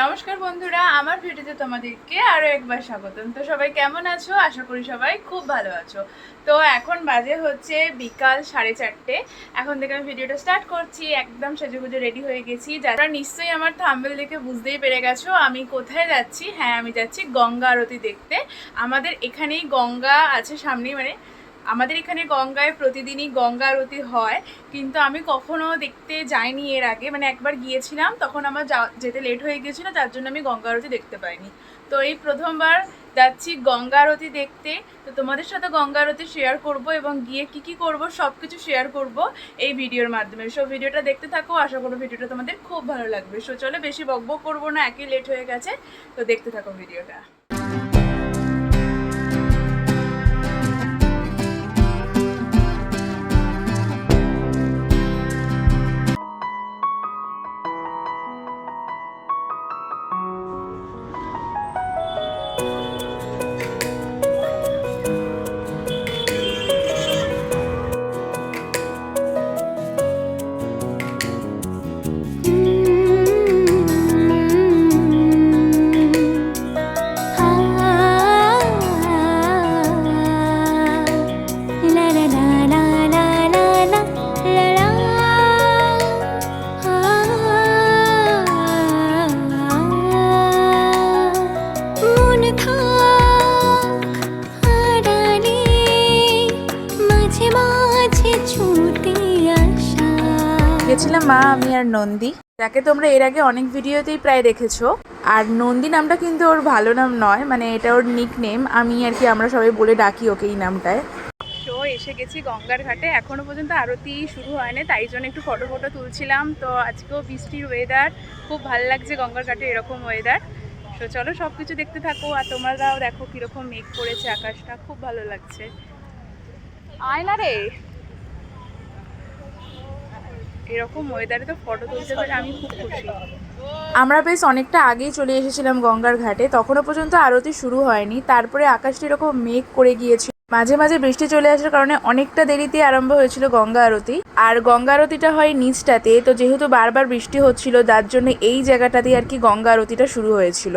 নমস্কার বন্ধুরা, আমার ভিডিওতে তোমাদেরকে আরও একবার স্বাগতম। তো সবাই কেমন আছো? আশা করি সবাই খুব ভালো আছো। তো এখন বাজে হচ্ছে বিকাল সাড়ে চারটে। এখন থেকে আমি ভিডিওটা স্টার্ট করছি, একদম সেজেগুজে রেডি হয়ে গেছি। যারা নিশ্চয়ই আমার থাম্বেল দেখে বুঝতেই পেরে গেছো, আমি কোথায় যাচ্ছি? হ্যাঁ আমি যাচ্ছি গঙ্গা আরতি দেখতে। আমাদের এখানেই গঙ্গা আছে সামনেই মানে আমাদের এখানে গঙ্গায় প্রতিদিনই গঙ্গা আরতি হয়, কিন্তু আমি কখনো দেখতে যাইনি এর আগে। মানে একবার গিয়েছিলাম, তখন আমার যেতে লেট হয়ে গিয়েছিল, তার জন্য আমি গঙ্গা আরতি দেখতে পাইনি। তো এই প্রথমবার যাচ্ছি গঙ্গা আরতি দেখতে। তো তোমাদের সাথে গঙ্গা আরতি শেয়ার করব এবং গিয়ে কি কি করব সব কিছু শেয়ার করব এই ভিডিওর মাধ্যমে। সো ভিডিওটা দেখতে থাকো, আশা করো ভিডিওটা তোমাদের খুব ভালো লাগবে। সো চলো বেশি বকবক করব না, একই লেট হয়ে গেছে। তো দেখতে থাকো ভিডিওটা গেছিলাম মা, আমি আর নন্দী। যাকে তোমরা এর আগে অনেক ভিডিওতেই প্রায় দেখেছ। আর নন্দী নামটা কিন্তু ওর ভালো নাম নয় মানে এটা ওর নিক নেম আমি আর কি, আমরা সবাই বলে ডাকি ওকে এই নামটায়। তো এসে গেছি গঙ্গার ঘাটে। এখনও পর্যন্ত আরতি শুরু হয়নি, তাই জন্য একটু ফটো ফটো তুলছিলাম। তো আজকেও বৃষ্টির ওয়েদার খুব ভালো লাগছে গঙ্গার ঘাটে এরকম ওয়েদার তো চলো সব কিছু দেখতে থাকো, আর তোমরাও দেখো কীরকম মেঘ করেছে আকাশটা। খুব ভালো লাগছে। আয় না রে! এরকম ওয়েদারে তো ফটো তুলতে পেরে আমি খুব খুশি। আমরা বেশ অনেকটা আগেই চলে এসেছিলাম গঙ্গার ঘাটে, তখনও পর্যন্ত আরতি শুরু হয়নি। তারপরে আকাশটি এরকম মেঘ করে গিয়েছিল। মাঝে মাঝে বৃষ্টি চলে আসার কারণে অনেকটা দেরিতে আরম্ভ হয়েছিল গঙ্গা আরতি। আর গঙ্গা আরতিটা হয় নিচটাতে, তো যেহেতু বারবার বৃষ্টি হচ্ছিল যার জন্য এই জায়গাটাতে আর কি গঙ্গা আরতিটা শুরু হয়েছিল।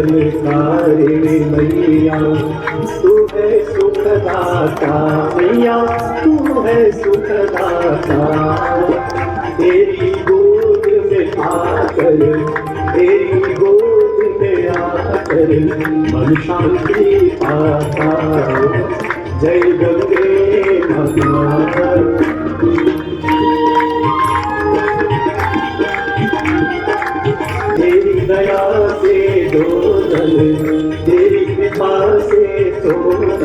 धनुवाद मंगलकारी मैया। तू है सुखदाता मैया, तू है सुखदाता। तेरी गोद में आकर, तेरी गोद में आकर मन शांति पाता। जय गंगे माता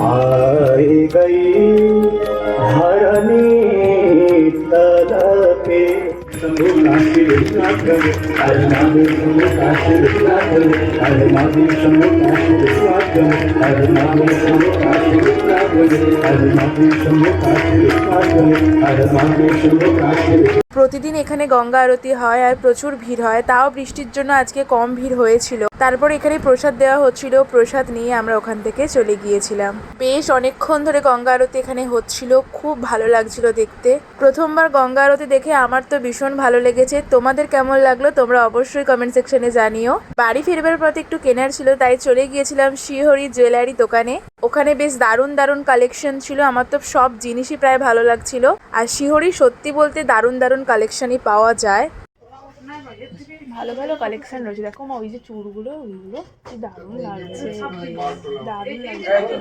हारी गई धरणी तलपे। शंभू काशी विश्वास करे अरे माधे शंभू काशी विश्वास करे अरे माधे शंभू काशी विश्वास প্রতিদিন এখানে গঙ্গা আরতি হয় আর প্রচুর ভিড় হয়। তাও বৃষ্টির জন্য আজকে কম ভিড় হয়েছিল। তারপর এখানে প্রসাদ দেওয়া হচ্ছিল। প্রসাদ নিয়ে আমরা ওখান থেকে চলে গিয়েছিলাম। বেশ অনেকক্ষণ ধরে গঙ্গা আরতি এখানে হচ্ছিল। খুব ভালো লাগছিল দেখতে। প্রথমবার গঙ্গা আরতি দেখে আমার তো ভীষণ ভালো লেগেছে। তোমাদের কেমন লাগল তোমরা অবশ্যই কমেন্ট সেকশনে জানিও। বাড়ি ফিরবার পথে একটু কেনার ছিল, তাই চলে গিয়েছিলাম শিহরি জুয়েলারি দোকানে। ওখানে বেশ দারুণ দারুণ কালেকশন ছিল। আমার তো সব জিনিসই প্রায় ভালো লাগছিল। আর শিহরি সত্যি বলতে দারুণ দারুণ কালেকশনই পাওয়া যায়। ভালো ভালো কালেকশন রয়েছে। দেখো মা ওই যে চুড়গুলো ওইগুলো দারুণ লাগছে। দারুণ লাগছে।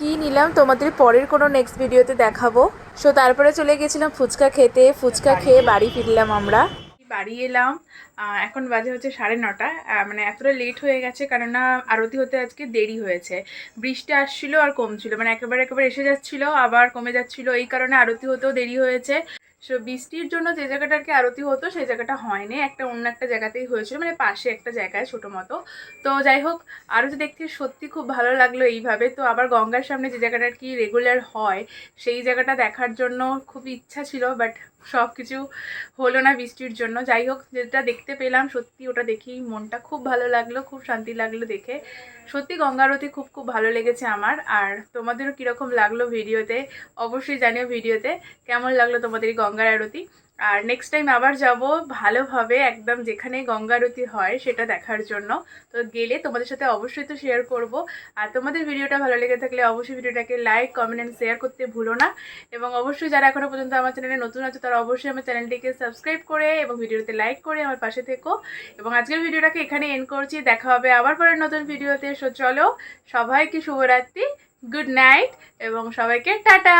কি নিলাম তোমাদের পরের কোনো নেক্সট ভিডিওতে দেখাবো। সো তারপরে চলে গেছিলাম ফুচকা খেতে। ফুচকা খেয়ে বাড়ি ফিরলাম আমরা। বাড়ি এলাম। এখন বাজে হচ্ছে সাড়ে নটা। মানে এতটা লেট হয়ে গেছে কেননা আরতি হতে আজকে দেরি হয়েছে। বৃষ্টি আসছিল আর কমছিল মানে একেবারে একেবারে এসে যাচ্ছিল আবার কমে যাচ্ছিল। এই কারণে আরতি হতেও দেরি হয়েছে। সো বৃষ্টির জন্য যে জায়গাটা আর কি আরতি হতো, সেই জায়গাটা হয়নি। একটা অন্য একটা জায়গাতেই হয়েছিল মানে পাশে একটা জায়গায় ছোটো মতো। তো যাই হোক আরতি দেখতে সত্যি খুব ভালো লাগল এইভাবে, তো আবার গঙ্গার সামনে যে জায়গাটা আর কি রেগুলার হয়, সেই জায়গাটা দেখার জন্য খুব ইচ্ছা ছিল বাট সব কিছু হলো না বৃষ্টির জন্য। যাই হোক, যেটা দেখতে পেলাম, সত্যি ওটা দেখেই মনটা খুব ভালো লাগল, খুব শান্তি লাগল দেখে। সত্যি গঙ্গা আরতি খুব খুব ভালো লেগেছে আমার। আর তোমাদেরও কীরকম লাগল ভিডিওতে, অবশ্যই জানিও ভিডিওতে। কেমন লাগল তোমাদের এই গঙ্গার আরতি। আর নেক্সট টাইম আবার যাব ভালোভাবে একদম যেখানে গঙ্গা আরতি হয় সেটা দেখার জন্য। তো গেলে তোমাদের সাথে অবশ্যই তো শেয়ার করব। আর তোমাদের ভিডিওটা ভালো লেগে থাকলে অবশ্যই ভিডিওটাকে লাইক কমেন্ট অ্যান্ড শেয়ার করতে ভুলো না। এবং অবশ্যই যারা এখনও পর্যন্ত আমার চ্যানেলে নতুন আছে, তারা অবশ্যই আমার চ্যানেলটিকে সাবস্ক্রাইব করে এবং ভিডিওতে লাইক করে আমার পাশে থেকো। এবং আজকের ভিডিওটাকে এখানে এন্ড করছি। দেখা হবে আবার পরের নতুন ভিডিওতে। সো চলো, সবাইকে শুভরাত্রি গুড নাইট এবং সবাইকে টাটা!